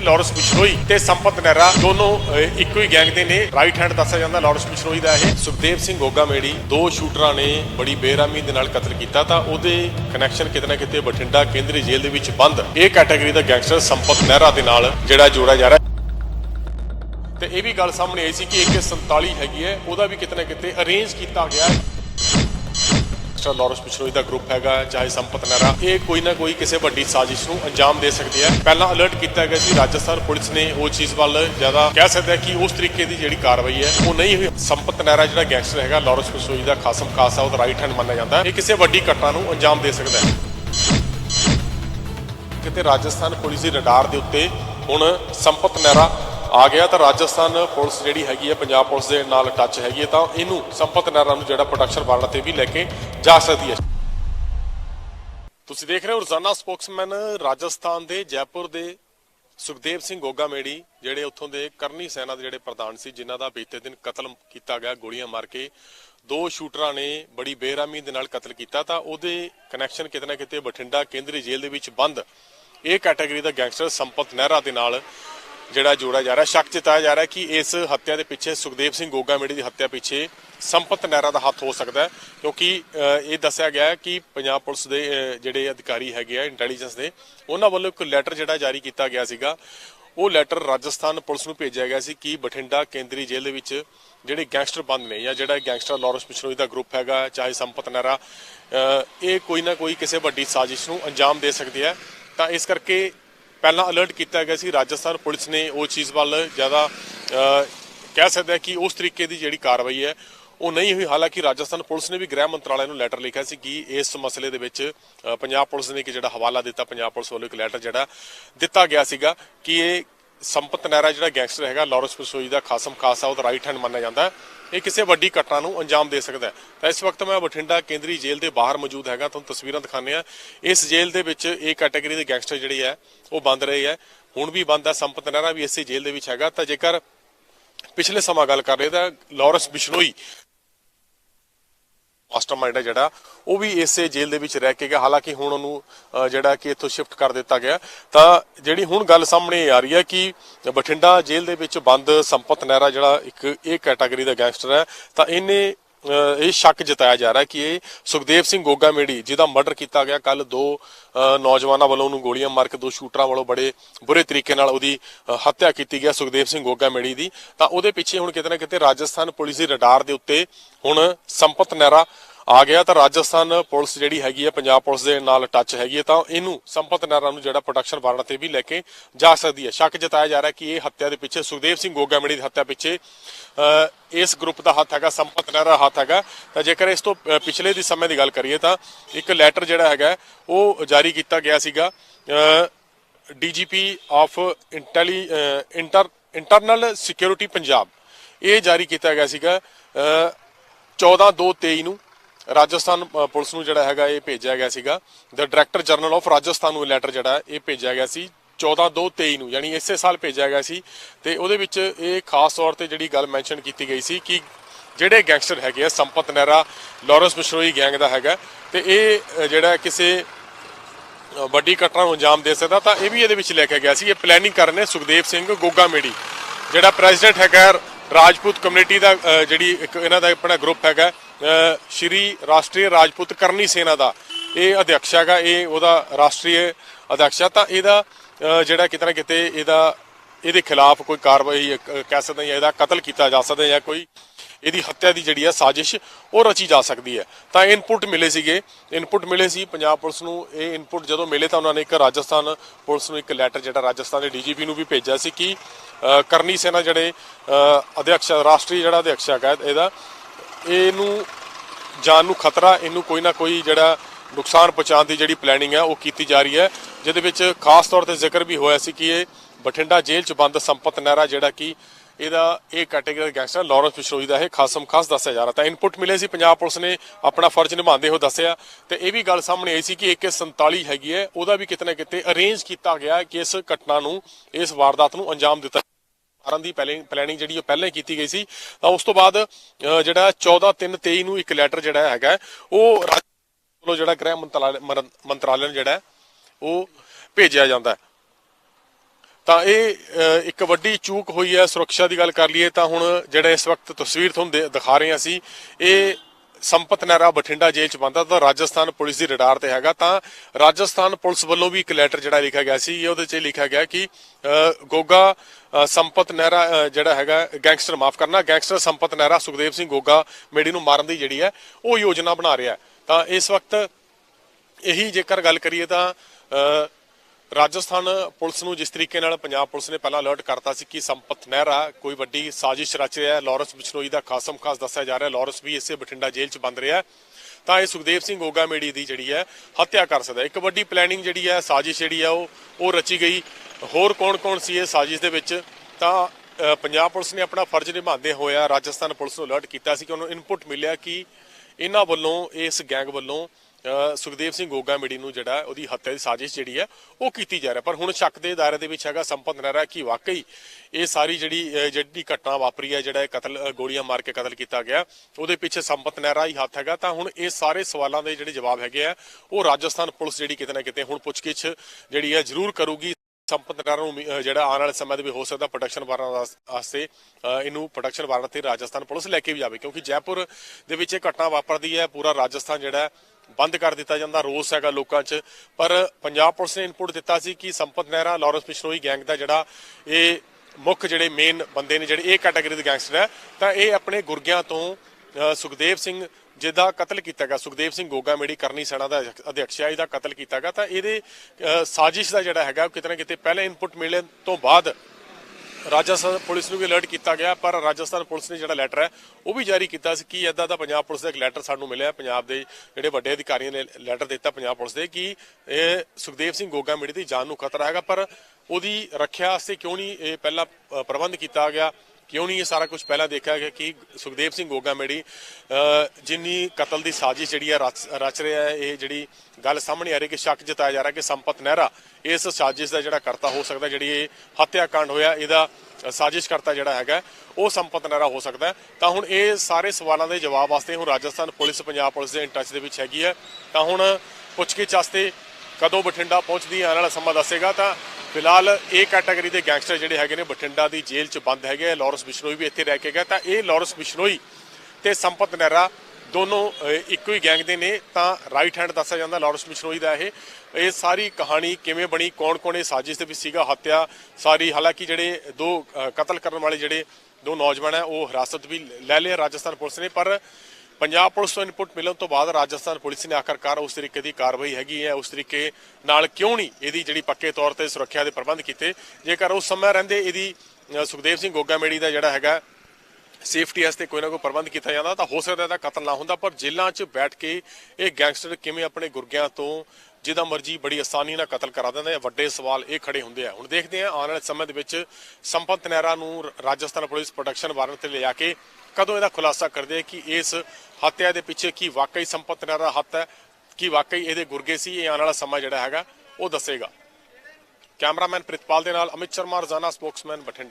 Lawrence Bishnoi ਤੇ ਸੰਪਤ ਨਹਿਰਾ ਦੋਨੋਂ ਇੱਕੋ ਹੀ ਗੈਂਗ ਦੇ ਨੇ ਰਾਈਟ ਹੈਂਡ ਦੱਸਿਆ ਜਾਂਦਾ ਲਾਰੈਂਸ ਬਿਸ਼ਨੋਈ ਦਾ ਇਹ ਸੁਖਦੇਵ ਸਿੰਘ ਗੋਗਾ ਮੇੜੀ ਦੋ ਸ਼ੂਟਰਾਂ ਨੇ ਬੜੀ ਬੇਰਹਿਮੀ ਦੇ ਨਾਲ ਕਤਲ ਕੀਤਾ ਤਾਂ ਉਹਦੇ ਕਨੈਕਸ਼ਨ ਕਿਤੇ ਨਾ ਕਿਤੇ ਬਠਿੰਡਾ ਕੇਂਦਰੀ ਜੇਲ੍ਹ ਦੇ ਵਿੱਚ ਬੰਦ ਇਹ ਕੈਟਾਗਰੀ ਦਾ ਗੈਂਗਸਟਰ ਸੰਪਤ ਨਹਿਰਾ ਦੇ ਨਾਲ ਜਿਹੜਾ ਜੋੜਿਆ ਜਾ ਰਿਹਾ ਤੇ ਇਹ ਵੀ ਗੱਲ ਸਾਹਮਣੇ ਆਈ ਸੀ ਕਿ AK47 ਹੈਗੀ ਹੈ ਉਹਦਾ ਵੀ ਕਿਤੇ ਨਾ ਕਿਤੇ ਅਰੇਂਜ ਕੀਤਾ ਗਿਆ ਹੈ ਮਿਸਟਰ ਲਾਰੈਂਸ ਬਿਸ਼ਨੋਈ ਦਾ ਗਰੁੱਪ ਹੈਗਾ, ਚਾਹੇ ਸੰਪਤ ਨਹਿਰਾ, ਇਹ ਕੋਈ ਨਾ ਕੋਈ ਕਿਸੇ ਵੱਡੀ ਸਾਜ਼ਿਸ਼ ਨੂੰ ਅੰਜਾਮ ਦੇ ਸਕਦੇ ਆ ਪਹਿਲਾਂ ਅਲਰਟ ਕੀਤਾ ਗਿਆ ਸੀ, ਰਾਜਸਥਾਨ ਪੁਲਿਸ ਨੇ ਉਹ ਚੀਜ਼ ਵੱਲ ਜ਼ਿਆਦਾ ਕਹਿ ਸਕਦੇ ਕਿ ਉਸ ਤਰੀਕੇ ਦੀ ਜਿਹੜੀ ਕਾਰਵਾਈ ਹੈ, ਉਹ ਨਹੀਂ ਹੋਈ। ਸੰਪਤ ਨਹਿਰਾ ਜਿਹੜਾ ਗੈਂਗਸਟਰ ਹੈਗਾ ਲਾਰੈਂਸ ਬਿਸ਼ਨੋਈ ਦਾ ਖਾਸਮ ਖਾਸ ਆ ਉਹਦਾ ਰਾਈਟ ਹੈਂਡ ਮੰਨਿਆ ਜਾਂਦਾ ਇਹ ਕਿਸੇ ਵੱਡੀ ਘਟਨਾ ਨੂੰ ਅੰਜਾਮ ਦੇ ਸਕਦਾ ਹੈ। ਕਿਤੇ ਰਾਜਸਥਾਨ ਪੁਲਿਸ ਦੀ ਰਡਾਰ ਦੇ ਉੱਤੇ ਹੁਣ ਸੰਪਤ ਨਹਿਰਾ ਆ ਗਿਆ ਤਾਂ ਰਾਜਸਥਾਨ ਪੁਲਿਸ ਜਿਹੜੀ ਹੈਗੀ ਹੈ ਪੰਜਾਬ ਪੁਲਿਸ ਦੇ ਨਾਲ ਟੱਚ ਹੈਗੀ ਹੈ ਤਾਂ ਇਹਨੂੰ ਸੰਪਤ ਨਹਿਰਾ ਨੂੰ ਜਿਹੜਾ ਪ੍ਰੋਟੈਕਸ਼ਨ ਵਾਰੰਟ ਤੇ ਵੀ ਲੈ ਕੇ ਜਾ ਸਕਦੀ ਹੈ। ਤੁਸੀਂ ਦੇਖ ਰਹੇ ਹੋ ਰੋਜ਼ਾਨਾ ਸਪੋਕਸਮੈਨ ਰਾਜਸਥਾਨ ਦੇ ਜੈਪੁਰ ਦੇ ਸੁਖਦੇਵ ਸਿੰਘ ਗੋਗਾ ਮੇੜੀ ਜਿਹੜੇ ਉੱਥੋਂ ਦੇ ਕਰਨੀ ਸੈਨਾ ਦੇ ਜਿਹੜੇ ਪ੍ਰਧਾਨ ਸੀ, ਜਿਨ੍ਹਾਂ ਦਾ ਬੀਤੇ ਦਿਨ ਕਤਲ ਕੀਤਾ ਗਿਆ, ਗੋਲੀਆਂ ਮਾਰ ਕੇ ਦੋ ਸ਼ੂਟਰਾਂ ਨੇ ਬੜੀ ਬੇਰਹਿਮੀ ਦੇ ਨਾਲ ਕਤਲ ਕੀਤਾ, ਤਾਂ ਉਹਦੇ ਕਨੈਕਸ਼ਨ ਕਿਤੇ ਨਾ ਕਿਤੇ ਬਠਿੰਡਾ ਕੇਂਦਰੀ ਜੇਲ੍ਹ ਦੇ ਵਿੱਚ ਬੰਦ। ਇਹ ਕੈਟਾਗਰੀ ਦਾ ਗੈਂਗਸਟਰ ਸੰਪਤ ਨਹਿਰਾ ਦੇ ਨਾਲ ਜਿਹੜਾ ਜੋੜਿਆ ਜਾ ਰਿਹਾ, ਸ਼ੱਕ ਜਤਾਇਆ ਜਾ ਰਿਹਾ ਕਿ ਇਸ ਹੱਤਿਆ ਦੇ ਪਿੱਛੇ ਸੁਖਦੇਵ ਸਿੰਘ ਗੋਗਾ ਮੇੜੀ ਦੀ ਹੱਤਿਆ ਪਿੱਛੇ ਸੰਪਤ ਨਹਿਰਾ ਦਾ ਹੱਥ ਹੋ ਸਕਦਾ ਹੈ, ਕਿਉਂਕਿ ਇਹ ਦੱਸਿਆ ਗਿਆ ਹੈ ਕਿ ਪੰਜਾਬ ਪੁਲਿਸ ਦੇ ਜਿਹੜੇ ਅਧਿਕਾਰੀ ਹੈਗੇ ਆ ਇੰਟੈਲੀਜੈਂਸ ਦੇ, ਉਹਨਾਂ ਵੱਲੋਂ ਇੱਕ ਲੈਟਰ ਜਿਹੜਾ ਜਾਰੀ ਕੀਤਾ ਗਿਆ ਸੀਗਾ। ਉਹ ਲੈਟਰ ਰਾਜਸਥਾਨ ਪੁਲਿਸ ਨੂੰ ਭੇਜਿਆ ਗਿਆ ਸੀ ਕਿ ਬਠਿੰਡਾ ਕੇਂਦਰੀ ਜੇਲ੍ਹ ਦੇ ਵਿੱਚ ਜਿਹੜੇ ਗੈਂਗਸਟਰ ਬੰਦ ਨੇ ਜਾਂ ਜਿਹੜਾ ਗੈਂਗਸਟਰ ਲਾਰੈਂਸ ਮਿਸ਼ਨੋਈ ਦਾ ਗਰੁੱਪ ਹੈਗਾ, ਚਾਹੇ ਸੰਪਤ ਨਹਿਰਾ ਇਹ ਕੋਈ ਨਾ ਕੋਈ ਕਿਸੇ ਵੱਡੀ ਸਾਜ਼ਿਸ਼ ਨੂੰ ਅੰਜਾਮ ਦੇ ਸਕਦੇ ਆ ਤਾਂ ਇਸ ਕਰਕੇ ਪਹਿਲਾਂ ਅਲਰਟ ਕੀਤਾ ਗਿਆ ਸੀ, ਰਾਜਸਥਾਨ ਪੁਲਿਸ ਨੇ ਉਹ ਚੀਜ਼ ਵੱਲ ਜ਼ਿਆਦਾ ਕਹਿ ਸਕਦੇ ਆ ਕਿ ਉਸ ਤਰੀਕੇ ਦੀ ਜਿਹੜੀ ਕਾਰਵਾਈ ਹੈ, ਉਹ ਨਹੀਂ ਹੋਈ। ਹਾਲਾਂਕਿ ਰਾਜਸਥਾਨ ਪੁਲਿਸ ਨੇ ਵੀ ਗ੍ਰਹਿ ਮੰਤਰਾਲੇ ਨੂੰ ਲੈਟਰ ਲਿਖਿਆ ਸੀ ਕਿ ਇਸ ਮਸਲੇ ਦੇ ਵਿੱਚ ਪੰਜਾਬ ਪੁਲਿਸ ਨੇ ਇੱਕ ਜਿਹੜਾ ਹਵਾਲਾ ਦਿੱਤਾ, ਪੰਜਾਬ ਪੁਲਿਸ ਵੱਲੋਂ ਇੱਕ ਲੈਟਰ ਜਿਹੜਾ ਦਿੱਤਾ ਗਿਆ ਸੀਗਾ ਕਿ ਇਹ ਸੰਪਤ ਨਹਿਰਾ ਜਿਹੜਾ ਗੈਂਗਸਟਰ ਹੈਗਾ, ਲਾਰੈਂਸ ਪਸੋਈ ਦਾ ਖਾਸਮ ਖਾਸਾ, ਉਹਦਾ ਰਾਈਟ ਹੈਂਡ ਮੰਨਿਆ ਜਾਂਦਾ ਹੈ। ਇਹ ਕਿਸੇ ਵੱਡੀ ਘਟਨਾ ਨੂੰ ਅੰਜਾਮ ਦੇ ਸਕਦਾ ਹੈ। ਤਾਂ ਇਸ ਵਕਤ ਮੈਂ ਬਠਿੰਡਾ ਕੇਂਦਰੀ ਜੇਲ੍ਹ ਦੇ ਬਾਹਰ ਮੌਜੂਦ ਹੈਗਾ, ਤੁਹਾਨੂੰ ਤਸਵੀਰਾਂ ਦਿਖਾਉਂਦੇ ਆ ਇਸ ਜੇਲ੍ਹ ਦੇ ਵਿੱਚ ਇਹ ਕੈਟਾਗਰੀ ਦੇ ਗੈਂਗਸਟਰ ਜਿਹੜੇ ਹੈ, ਉਹ ਬੰਦ ਰਹੇ ਹੈ। ਹੁਣ ਵੀ ਬੰਦ ਹੈ, ਸੰਪਤ ਨਹਿਰਾ ਵੀ ਇਸੇ ਜੇਲ੍ਹ ਦੇ ਵਿੱਚ ਹੈਗਾ। ਤਾਂ ਜੇਕਰ ਪਿਛਲੇ ਸਮਾਂ ਗੱਲ ਕਰ ਰਹੇ ਤਾਂ ਲਾਰੈਂਸ ਬਿਸ਼ਨੋਈ ਮਾਸਟਰਮਾਈਂਡ ਹੈ ਜਿਹੜਾ ਉਹ ਵੀ ਇਸੇ ਜੇਲ੍ਹ ਦੇ ਵਿੱਚ ਰਹਿ ਕੇ ਗਿਆ। ਹਾਲਾਂਕਿ ਹੁਣ ਉਹਨੂੰ ਅਹ, ਜਿਹੜਾ ਕਿ ਇੱਥੋਂ ਸ਼ਿਫਟ ਕਰ ਦਿੱਤਾ ਗਿਆ। ਤਾਂ ਜਿਹੜੀ ਹੁਣ ਗੱਲ ਸਾਹਮਣੇ ਆ ਰਹੀ ਹੈ ਕਿ ਬਠਿੰਡਾ ਜੇਲ੍ਹ ਦੇ ਵਿੱਚ ਬੰਦ ਸੰਪਤ ਨਹਿਰਾ ਜਿਹੜਾ ਇੱਕ ਇਹ ਕੈਟਾਗਰੀ ਦਾ ਗੈਂਗਸਟਰ ਹੈ। ਤਾਂ ਇਹਨੇ ਇਹ ਸ਼ੱਕ ਜਤਾਇਆ ਜਾ ਰਿਹਾ ਕਿ ਇਹ ਸੁਖਦੇਵ ਸਿੰਘ ਗੋਗਾ ਮੇੜੀ ਜਿਹਦਾ ਮਰਡਰ ਕੀਤਾ ਗਿਆ ਕੱਲ ਦੋ ਅਹ, ਨੌਜਵਾਨਾਂ ਵੱਲੋਂ ਉਹਨੂੰ ਗੋਲੀਆਂ ਮਾਰ ਕੇ ਦੋ ਸ਼ੂਟਰਾਂ ਵੱਲੋਂ ਬੜੇ ਬੁਰੇ ਤਰੀਕੇ ਨਾਲ ਉਹਦੀ ਹੱਤਿਆ ਕੀਤੀ ਗਿਆ ਸੁਖਦੇਵ ਸਿੰਘ ਗੋਗਾ ਮੇੜੀ ਦੀ। ਤਾਂ ਉਹਦੇ ਪਿੱਛੇ ਹੁਣ ਕਿਤੇ ਨਾ ਕਿਤੇ ਰਾਜਸਥਾਨ ਪੁਲਿਸ ਦੀ ਰਡਾਰ ਦੇ ਉੱਤੇ ਹੁਣ ਸੰਪਤ ਨਹਿਰਾ ਆ ਗਿਆ ਤਾਂ ਰਾਜਸਥਾਨ ਪੁਲਿਸ ਜਿਹੜੀ ਹੈਗੀ ਹੈ ਪੰਜਾਬ ਪੁਲਿਸ ਦੇ ਨਾਲ ਟੱਚ ਹੈਗੀ ਹੈ ਤਾਂ ਇਹਨੂੰ ਸੰਪਤ ਨਹਿਰਾ ਨੂੰ ਜਿਹੜਾ ਪ੍ਰੋਟੈਕਸ਼ਨ ਵਾਰੰਟ ਤੇ ਵੀ ਲੈ ਕੇ ਜਾ ਸਕਦੀ ਹੈ ਸ਼ੱਕ ਜਤਾਇਆ ਜਾ ਰਿਹਾ ਕਿ ਇਹ ਹੱਤਿਆ ਦੇ ਪਿੱਛੇ ਸੁਖਦੇਵ ਸਿੰਘ ਗੋਗਾਮੜੀ ਦੀ ਹੱਤਿਆ ਪਿੱਛੇ ਇਸ ਗਰੁੱਪ ਦਾ ਹੱਥ ਹੈਗਾ ਸੰਪਤ ਨਹਿਰਾ ਹੱਥ ਹੈਗਾ। ਤਾਂ ਜੇਕਰ ਇਸ ਤੋਂ ਪਿਛਲੇ ਦੀ ਸਮੇਂ ਦੀ ਗੱਲ ਕਰੀਏ ਤਾਂ ਇੱਕ ਲੈਟਰ ਜਿਹੜਾ ਹੈਗਾ ਉਹ ਜਾਰੀ ਕੀਤਾ ਗਿਆ ਸੀਗਾ DGP of intelli inter internal security Punjab ਇਹ ਜਾਰੀ ਕੀਤਾ ਗਿਆ ਸੀਗਾ ਅਹ, 14 2 23 ਨੂੰ। ਰਾਜਸਥਾਨ ਪੁਲਿਸ ਨੂੰ ਜਿਹੜਾ ਹੈਗਾ ਇਹ ਭੇਜਿਆ ਗਿਆ ਸੀਗਾ। The director general of Rajasthan ਨੂੰ ਲੈਟਰ ਜਿਹੜਾ ਇਹ ਭੇਜਿਆ ਗਿਆ ਸੀ 14 2 23 ਨੂੰ, ਯਾਨੀ ਇਸੇ ਸਾਲ ਭੇਜਿਆ ਗਿਆ ਸੀ। ਤੇ ਉਹਦੇ ਵਿੱਚ ਇਹ ਖਾਸ ਤੌਰ ਤੇ ਜਿਹੜੀ ਗੱਲ ਮੈਂਸ਼ਨ ਕੀਤੀ ਗਈ ਸੀ ਕਿ ਜਿਹੜੇ ਗੈਂਗਸਟਰ ਹੈਗੇ ਆ, ਸੰਪਤ ਨਹਿਰਾ ਲਾਰੈਂਸ ਬਿਸ਼ਨੋਈ ਗੈਂਗ ਦਾ ਹੈਗਾ। ਤੇ ਇਹ ਜਿਹੜਾ ਕਿਸੇ ਵੱਡੀ ਘਟਨਾ ਨੂੰ ਅੰਜਾਮ ਦੇ ਸਕਦਾ, ਤਾਂ ਇਹ ਵੀ ਇਹਦੇ ਵਿੱਚ ਲੈ ਕੇ ਗਿਆ ਸੀ। ਇਹ ਪਲੈਨਿੰਗ ਕਰ ਰਹੇ ਸੁਖਦੇਵ ਸਿੰਘ ਗੋਗਾ ਮੇੜੀ ਜਿਹੜਾ ਪ੍ਰੈਜ਼ੀਡੈਂਟ ਹੈਗਾ, ਰਾਜਪੂਤ ਕਮਿਊਨਿਟੀ ਦਾ ਜਿਹੜੀ ਇੱਕ ਇਹਨਾਂ ਦਾ ਆਪਣਾ ਗਰੁੱਪ ਹੈਗਾ ਸ਼੍ਰੀ ਰਾਸ਼ਟਰੀ ਰਾਜਪੂਤ ਕਰਨੀ ਸੇਨਾ ਦਾ ਇਹ ਅਧਿਕਸ਼ ਹੈਗਾ ਇਹ ਉਹਦਾ ਰਾਸ਼ਟਰੀ ਅਧਿਕਸ਼ ਆ। ਤਾਂ ਇਹਦਾ ਜਿਹੜਾ ਕਿਤੇ ਨਾ ਕਿਤੇ ਇਹਦਾ ਇਹਦੇ ਖਿਲਾਫ ਕੋਈ ਕਾਰਵਾਈ ਕਹਿ ਸਕਦੇ ਜਾਂ ਇਹਦਾ ਕਤਲ ਕੀਤਾ ਜਾ ਸਕਦਾ ਜਾਂ ਕੋਈ ਇਹਦੀ ਹੱਤਿਆ ਦੀ ਜਿਹੜੀ ਹੈ ਸਾਜ਼ਿਸ਼ ਉਹ ਰਚੀ ਜਾ ਸਕਦੀ ਹੈ। ਤਾਂ ਇਨਪੁਟ ਮਿਲੇ ਸੀਗੇ ਇਨਪੁਟ ਮਿਲੇ ਸੀ ਪੰਜਾਬ ਪੁਲਿਸ ਨੂੰ ਇਹ ਇਨਪੁਟ ਜਦੋਂ ਮਿਲੇ ਤਾਂ ਉਹਨਾਂ ਨੇ ਇੱਕ ਰਾਜਸਥਾਨ ਪੁਲਿਸ ਨੂੰ ਇੱਕ ਲੈਟਰ ਜਿਹੜਾ ਰਾਜਸਥਾਨ ਦੇ ਡੀਜੀਪੀ ਨੂੰ ਵੀ ਭੇਜਿਆ ਸੀ ਕਿ ਕਰਨੀ ਸੈਨਾ ਜਿਹੜੇ ਅ, ਅਧਿਕਸ਼ ਰਾਸ਼ਟਰੀ ਜਿਹੜਾ ਅਧਿਕਸ਼ ਹੈਗਾ ਇਹਦਾ ਇਹਨੂੰ ਜਾਨ ਨੂੰ ਖਤਰਾ, ਇਹਨੂੰ ਕੋਈ ਨਾ ਕੋਈ ਜਿਹੜਾ ਨੁਕਸਾਨ ਪਹੁੰਚਾਉਣ ਦੀ ਜਿਹੜੀ ਪਲੈਨਿੰਗ ਹੈ, ਉਹ ਕੀਤੀ ਜਾ ਰਹੀ ਹੈ। ਜਿਹਦੇ ਵਿੱਚ ਖਾਸ ਤੌਰ ਤੇ ਜ਼ਿਕਰ ਵੀ ਹੋਇਆ ਸੀ ਕਿ ਇਹ ਬਠਿੰਡਾ ਜੇਲ੍ਹ 'ਚ ਬੰਦ ਸੰਪਤ ਨਹਿਰਾ ਜਿਹੜਾ ਕਿ ਇਹਦਾ ਇਹ ਕੈਟਾਗਰੀ ਦਾ ਗੈਂਗਸਟਰ ਲਾਰੈਂਸ ਬਿਸ਼ਨੋਈ ਦਾ ਇਹ ਖਾਸਮ ਖਾਸ ਦੱਸਿਆ ਜਾ ਰਿਹਾ। ਤਾਂ ਇਨਪੁਟ ਮਿਲੇ ਸੀ, ਪੰਜਾਬ ਪੁਲਿਸ ਨੇ ਆਪਣਾ ਫਰਜ਼ ਨਿਭਾਉਂਦੇ ਹੋ ਦੱਸਿਆ। ਤੇ ਇਹ ਵੀ ਗੱਲ ਸਾਹਮਣੇ ਆਈ ਸੀ ਕਿ AK47 ਹੈਗੀ ਹੈ, ਉਹਦਾ ਵੀ ਕਿਤੇ ਨਾ ਕਿਤੇ ਅਰੇਂਜ ਕੀਤਾ ਗਿਆ ਕਿ ਇਸ ਘਟਨਾ ਨੂੰ, ਇਸ ਵਾਰਦਾਤ ਨੂੰ ਅੰਜਾਮ ਦਿੱਤਾ ਮਾਰਨ ਦੀ ਪਲੈਨਿੰਗ ਜਿਹੜੀ ਉਹ ਪਹਿਲਾਂ ਹੀ ਕੀਤੀ ਗਈ ਸੀ। ਤਾਂ ਉਸ ਤੋਂ ਬਾਅਦ ਅ, ਜਿਹੜਾ 14 3 23 ਨੂੰ ਇੱਕ ਲੈਟਰ ਜਿਹੜਾ ਹੈਗਾ ਉਹ ਰਾਜ ਵੱਲੋਂ ਜਿਹੜਾ ਗ੍ਰਹਿ ਮੰਤਰਾਲੇ ਮੰਤਰਾਲੇ ਨੂੰ ਜਿਹੜਾ ਉਹ ਭੇਜਿਆ ਜਾਂਦਾ ਹੈ। ਤਾਂ ਇਹ ਇੱਕ ਵੱਡੀ ਚੂਕ ਹੋਈ ਹੈ। ਸੁਰੱਖਿਆ ਦੀ ਗੱਲ ਕਰ ਲਈਏ ਤਾਂ ਹੁਣ ਜਿਹੜਾ ਇਸ ਵਕਤ ਤਸਵੀਰ ਤੁਹਾਨੂੰ ਦਿਖਾ ਰਹੇ ਹਾਂ ਅਸੀਂ ਇਹ ਸੰਪਤ ਨਹਿਰਾ ਬਠਿੰਡਾ ਜੇਲ੍ਹ ਚ ਬੰਦਾ ਤਾਂ ਰਾਜਸਥਾਨ ਪੁਲਿਸ ਦੀ ਰਡਾਰ ਤੇ ਹੈਗਾ। ਤਾਂ ਰਾਜਸਥਾਨ ਪੁਲਿਸ ਵੱਲੋਂ ਵੀ ਇੱਕ ਲੈਟਰ ਜਿਹੜਾ ਲਿਖਿਆ ਗਿਆ ਸੀ ਉਹਦੇ 'ਚ ਲਿਖਿਆ ਗਿਆ ਕਿ ਗੋਗਾ ਸੰਪਤ ਨਹਿਰਾ ਜਿਹੜਾ ਹੈਗਾ, ਗੈਂਗਸਟਰ ਮਾਫ ਕਰਨਾ, ਗੈਂਗਸਟਰ ਸੰਪਤ ਨਹਿਰਾ ਸੁਖਦੇਵ ਸਿੰਘ ਗੋਗਾ ਮੇੜੀ ਨੂੰ ਮਾਰਨ ਦੀ ਜਿਹੜੀ ਹੈ, ਉਹ ਯੋਜਨਾ ਬਣਾ ਰਿਹਾ ਤਾਂ ਇਸ ਵਕਤ ਇਹੀ ਜੇਕਰ ਗੱਲ ਕਰੀਏ ਤਾਂ ਰਾਜਸਥਾਨ ਪੁਲਿਸ ਨੂੰ ਜਿਸ ਤਰੀਕੇ ਨਾਲ ਪੰਜਾਬ ਪੁਲਿਸ ਨੇ ਪਹਿਲਾਂ ਅਲਰਟ ਕਰਤਾ ਸੀ ਕਿ ਸੰਪਤ ਨਹਿਰਾ ਕੋਈ ਵੱਡੀ ਸਾਜ਼ਿਸ਼ ਰਚ ਰਿਹਾ ਹੈ, ਲਾਰੈਂਸ ਬਿਸ਼ਨੋਈ ਦਾ ਖਾਸਮ ਖਾਸ ਦੱਸਿਆ ਜਾ ਰਿਹਾ ਹੈ, ਲਾਰੈਂਸ ਵੀ ਇਸੇ ਬਠਿੰਡਾ ਜੇਲ੍ਹ 'ਚ ਬੰਦ ਰਿਹਾ ਤਾਂ ਇਹ ਸੁਖਦੇਵ ਸਿੰਘ ਗੋਗਾ ਮੇੜੀ ਦੀ ਜਿਹੜੀ ਹੈ ਹੱਤਿਆ ਕਰ ਸਕਦਾ ਇੱਕ ਵੱਡੀ ਪਲੈਨਿੰਗ ਜਿਹੜੀ ਹੈ, ਸਾਜ਼ਿਸ਼ ਜਿਹੜੀ ਹੈ ਉਹ ਉਹ ਰਚੀ ਗਈ। ਹੋਰ ਕੌਣ-ਕੌਣ ਸੀ ਇਹ ਸਾਜ਼ਿਸ਼ ਦੇ ਵਿੱਚ? ਤਾਂ ਪੰਜਾਬ ਪੁਲਿਸ ਨੇ ਆਪਣਾ ਫਰਜ਼ ਨਿਭਾਉਂਦੇ ਹੋਇਆ ਰਾਜਸਥਾਨ ਪੁਲਿਸ ਨੂੰ ਅਲਰਟ ਕੀਤਾ ਸੀ ਕਿ ਉਹਨੂੰ ਇਨਪੁਟ ਮਿਲਿਆ ਕਿ ਇਹਨਾਂ ਵੱਲੋਂ, ਇਸ ਗੈਂਗ ਵੱਲੋਂ ਸੁਖਦੇਵ ਸਿੰਘ ਗੋਗਾ ਮੇੜੀ ਨੂੰ ਜਿਹੜਾ ਉਹਦੀ ਹੱਤਿਆ ਦੀ ਸਾਜ਼ਿਸ਼ ਜਿਹੜੀ ਹੈ, ਉਹ ਕੀਤੀ ਜਾ ਰਹੀ। ਹੈ ਪਰ ਹੁਣ ਸ਼ੱਕ ਦੇ ਦਾਇਰੇ ਦੇ ਵਿੱਚ ਹੈਗਾ ਸੰਪਤ ਨਹਿਰਾ ਕਿ ਵਾਕਈ ਇਹ ਸਾਰੀ ਜਿਹੜੀ ਜਿਹੜੀ ਘਟਨਾ ਵਾਪਰੀ ਹੈ, ਜਿਹੜਾ ਕਤਲ ਗੋਲੀਆਂ ਮਾਰ ਕੇ ਕਤਲ ਕੀਤਾ ਗਿਆ, ਉਹਦੇ ਪਿੱਛੇ ਸੰਪਤ ਨਹਿਰਾ ਹੀ ਹੱਥ ਹੈਗਾ। ਤਾਂ ਹੁਣ ਇਹ ਸਾਰੇ ਸਵਾਲਾਂ ਦੇ ਜਿਹੜੇ ਜਵਾਬ ਹੈਗੇ ਆ, ਉਹ ਰਾਜਸਥਾਨ ਪੁਲਿਸ ਜਿਹੜੀ ਕਿਤੇ ਨਾ ਕਿਤੇ ਹੁਣ ਪੁੱਛਗਿੱਛ ਜਿਹੜੀ ਹੈ ਜ਼ਰੂਰ ਕਰੂਗੀ। ਸੰਪਤ ਨਹਿਰਾ ਨੂੰ ਜਿਹੜਾ ਆਉਣ ਵਾਲੇ ਸਮੇਂ ਦੇ ਵਿੱਚ ਹੋ ਸਕਦਾ ਪ੍ਰੋਟੈਕਸ਼ਨ ਵਾਰੰਟ ਵਾਸਤੇ ਇਹਨੂੰ ਪ੍ਰੋਟੈਕਸ਼ਨ ਵਾਰੰਟ ਤੇ ਰਾਜਸਥਾਨ ਪੁਲਿਸ ਲੈ ਕੇ ਵੀ ਜਾਵੇ। ਕਿਉਂਕਿ ਜੈਪੁਰ ਦੇ ਵਿੱਚ ਇਹ ਘਟਨਾ ਵਾਪਰਦੀ ਹੈ, ਪੂਰਾ ਰਾਜਸਥਾਨ ਜਿਹੜਾ ਬੰਦ ਕਰ ਦਿੱਤਾ ਜਾਂਦਾ, ਰੋਸ ਹੈਗਾ ਲੋਕਾਂ 'ਚ। ਪਰ ਪੰਜਾਬ ਪੁਲਿਸ ਨੇ ਇਨਪੁਟ ਦਿੱਤਾ ਸੀ ਕਿ ਸੰਪਤ ਨਹਿਰਾ, ਲਾਰੈਂਸ ਬਿਸ਼ਨੋਈ ਗੈਂਗ ਦਾ ਜਿਹੜਾ ਇਹ ਮੁੱਖ ਜਿਹੜੇ ਮੇਨ ਬੰਦੇ ਨੇ, ਜਿਹੜੇ ਇਹ ਕੈਟਾਗਰੀ ਦੇ ਗੈਂਗਸਟਰ ਹੈ, ਤਾਂ ਇਹ ਆਪਣੇ ਗੁਰਗਿਆਂ ਤੋਂ ਸੁਖਦੇਵ ਸਿੰਘ ਜਿਹਦਾ ਕਤਲ ਕੀਤਾ ਗਿਆ, ਸੁਖਦੇਵ ਸਿੰਘ ਗੋਗਾ ਮੇੜੀ ਕਰਨੀ ਸੈਨਾ ਦਾ ਅਧਿਕਸ਼ ਹੈ ਇਹਦਾ ਕਤਲ ਕੀਤਾ ਗਿਆ, ਤਾਂ ਇਹਦੇ ਸਾਜ਼ਿਸ਼ ਦਾ ਜਿਹੜਾ ਹੈਗਾ ਕਿਤੇ ਨਾ ਕਿਤੇ ਪਹਿਲੇ ਇਨਪੁਟ ਮਿਲਣ ਤੋਂ ਬਾਅਦ ਰਾਜਸਥਾਨ ਪੁਲਿਸ ਨੂੰ ਵੀ ਅਲਰਟ ਕੀਤਾ ਗਿਆ, ਪਰ ਰਾਜਸਥਾਨ ਪੁਲਿਸ ਨੇ ਜਿਹੜਾ ਲੈਟਰ ਹੈ, ਉਹ ਵੀ ਜਾਰੀ ਕੀਤਾ ਸੀ ਕਿ ਇਦਾਂ ਦਾ ਪੰਜਾਬ ਪੁਲਿਸ ਦਾ ਇੱਕ ਲੈਟਰ ਸਾਨੂੰ ਮਿਲਿਆ ਪੰਜਾਬ ਦੇ ਜਿਹੜੇ ਵੱਡੇ ਅਧਿਕਾਰੀਆਂ ਨੇ ਲੈਟਰ ਦਿੱਤਾ ਪੰਜਾਬ ਪੁਲਿਸ ਦੇ ਕਿ ਇਹ ਸੁਖਦੇਵ ਸਿੰਘ ਗੋਗਾ ਮੇੜੀ ਦੀ ਜਾਨ ਨੂੰ ਖਤਰਾ ਹੈਗਾ, ਪਰ ਉਹਦੀ ਰੱਖਿਆ ਵਾਸਤੇ ਕਿਉਂ ਨਹੀਂ ਇਹ ਪਹਿਲਾਂ ਪ੍ਰਬੰਧ ਕੀਤਾ ਗਿਆ? ਕਿਉਂ ਨਹੀਂ ਇਹ ਸਾਰਾ ਕੁਝ ਪਹਿਲਾਂ ਦੇਖਿਆ ਗਿਆ ਕਿ ਸੁਖਦੇਵ ਸਿੰਘ ਗੋਗਾ ਮੇੜੀ ਜਿੰਨੀ ਕਤਲ ਦੀ ਸਾਜ਼ਿਸ਼ ਜਿਹੜੀ ਹੈ ਰਚ ਰਚ ਰਿਹਾ ਹੈ, ਇਹ ਜਿਹੜੀ ਗੱਲ ਸਾਹਮਣੇ ਆ ਰਹੀ ਕਿ ਸ਼ੱਕ ਜਤਾਇਆ ਜਾ ਰਿਹਾ ਕਿ ਸੰਪਤ ਨਹਿਰਾ ਇਸ ਸਾਜ਼ਿਸ਼ ਦਾ ਜਿਹੜਾ ਕਰਤਾ ਹੋ ਸਕਦਾ, ਜਿਹੜੀ ਇਹ ਹੱਤਿਆ ਕਾਂਡ ਹੋਇਆ, ਇਹਦਾ ਸਾਜ਼ਿਸ਼ ਕਰਤਾ ਜਿਹੜਾ ਹੈਗਾ, ਉਹ ਸੰਪਤ ਨਹਿਰਾ ਹੋ ਸਕਦਾ ਤਾਂ ਹੁਣ ਇਹ ਸਾਰੇ ਸਵਾਲਾਂ ਦੇ ਜਵਾਬ ਵਾਸਤੇ ਹੁਣ ਰਾਜਸਥਾਨ ਪੁਲਿਸ, ਪੰਜਾਬ ਪੁਲਿਸ ਦੇ ਇਨ ਟੱਚ ਦੇ ਵਿੱਚ ਹੈਗੀ ਹੈ। ਤਾਂ ਹੁਣ ਪੁੱਛਗਿੱਛ ਵਾਸਤੇ ਕਦੋਂ ਬਠਿੰਡਾ ਪਹੁੰਚਦੀ ਹੈ, ਆਉਣ ਵਾਲਾ ਸਮਾਂ ਦੱਸੇਗਾ। ਤਾਂ ਫਿਲਹਾਲ ਇਹ ਕੈਟਾਗਰੀ ਦੇ ਗੈਂਗਸਟਰ ਜਿਹੜੇ ਹੈਗੇ ਨੇ ਬਠਿੰਡਾ ਦੀ ਜੇਲ੍ਹ 'ਚ ਬੰਦ ਹੈਗੇ ਆ। ਲਾਰੈਂਸ ਬਿਸ਼ਨੋਈ ਵੀ ਇੱਥੇ ਰਹਿ ਕੇ ਗਿਆ ਤਾਂ ਇਹ ਲਾਰੈਂਸ ਬਿਸ਼ਨੋਈ ਤੇ ਸੰਪਤ ਨਹਿਰਾ ਦੋਨੋਂ ਇੱਕੋ ਹੀ ਗੈਂਗ ਦੇ ਨੇ। ਤਾਂ ਰਾਈਟ ਹੈਂਡ ਦੱਸਿਆ ਜਾਂਦਾ ਲਾਰੈਂਸ ਬਿਸ਼ਨੋਈ ਦਾ ਇਹ। ਇਹ ਸਾਰੀ ਕਹਾਣੀ ਕਿਵੇਂ ਬਣੀ ਕੌਣ ਕੌਣ ਇਹ ਸਾਜ਼ਿਸ਼ ਦੇ ਵਿੱਚ ਸੀਗਾ, ਹੱਤਿਆ ਸਾਰੀ, ਹਾਲਾਂਕਿ ਜਿਹੜੇ ਦੋ ਕਤਲ ਕਰਨ ਵਾਲੇ ਜਿਹੜੇ ਦੋ ਨੌਜਵਾਨ ਹੈ ਉਹ ਹਿਰਾਸਤ ਵੀ ਲੈ ਲਿਆ ਰਾਜਸਥਾਨ ਪੁਲਿਸ ਨੇ। ਪਰ ਪੰਜਾਬ ਪੁਲਿਸ ਤੋਂ ਇਨਪੁਟ ਮਿਲਣ ਤੋਂ ਬਾਅਦ ਰਾਜਸਥਾਨ ਪੁਲਿਸ ਨੇ ਆਖਰਕਾਰ ਉਸ ਤਰੀਕੇ ਦੀ ਕਾਰਵਾਈ ਹੈਗੀ ਹੈ, ਉਸ ਤਰੀਕੇ ਨਾਲ ਕਿਉਂ ਨਹੀਂ ਇਹਦੀ ਜਿਹੜੀ ਪੱਕੇ ਤੌਰ ਤੇ ਸੁਰੱਖਿਆ ਦੇ ਪ੍ਰਬੰਧ ਕੀਤੇ? ਜੇਕਰ ਉਸ ਸਮੇਂ ਰਹਿੰਦੇ ਇਹਦੀ ਸੁਖਦੇਵ ਸਿੰਘ ਗੋਗਾ ਮੇੜੀ ਦਾ ਜਿਹੜਾ ਹੈਗਾ ਸੇਫਟੀ ਵਾਸਤੇ ਕੋਈ ਨਾ ਕੋਈ ਪ੍ਰਬੰਧ ਕੀਤਾ ਜਾਂਦਾ ਤਾਂ ਹੋ ਸਕਦਾ ਇਹਦਾ ਕਤਲ ਨਾ ਹੁੰਦਾ, ਪਰ ਜੇਲ੍ਹਾਂ 'ਚ ਬੈਠ ਕੇ ਇਹ ਗੈਂਗਸਟਰ ਕਿਵੇਂ ਆਪਣੇ ਗੁਰਗਿਆਂ ਤੋਂ ਜਿਹਦਾ ਮਰਜ਼ੀ ਬੜੀ ਆਸਾਨੀ ਨਾਲ ਕਤਲ ਕਰਾ ਦਿੰਦੇ ਆ। ਵੱਡੇ ਸਵਾਲ ਇਹ ਖੜੇ ਹੁੰਦੇ ਆ। ਹੁਣ ਦੇਖਦੇ ਆ ਆਉਣ ਵਾਲੇ ਸਮੇਂ ਦੇ ਵਿੱਚ ਸੰਪਤ ਨਹਿਰਾ ਨੂੰ ਰਾਜਸਥਾਨ ਪੁਲਿਸ ਪ੍ਰੋਟੈਕਸ਼ਨ ਵਾਰੰਟ ਤੇ ਲਿਆ ਕੇ ਕਦੋਂ ਇਹਦਾ ਖੁਲਾਸਾ ਕਰਦੇ ਆ ਕਿ ਇਸ ਹੱਤਿਆ ਦੇ ਪਿੱਛੇ ਕੀ ਵਾਕਈ ਸੰਪਤ ਨਹਿਰਾ ਹੱਥ ਹੈ, ਕੀ ਵਾਕਈ ਇਹਦੇ ਗੁਰਗੇ ਸੀ, ਇਹ ਆਉਣ ਵਾਲਾ ਸਮਾਂ ਜਿਹੜਾ ਹੈਗਾ ਉਹ ਦੱਸੇਗਾ। ਕੈਮਰਾਮੈਨ ਪ੍ਰਿਤਪਾਲ ਦੇ ਨਾਲ ਅਮਿਤ ਸ਼ਰਮਾ, ਰਜ਼ਾਨਾ ਸਪੋਕਸਮੈਨ ਬਠਿੰਡਾ।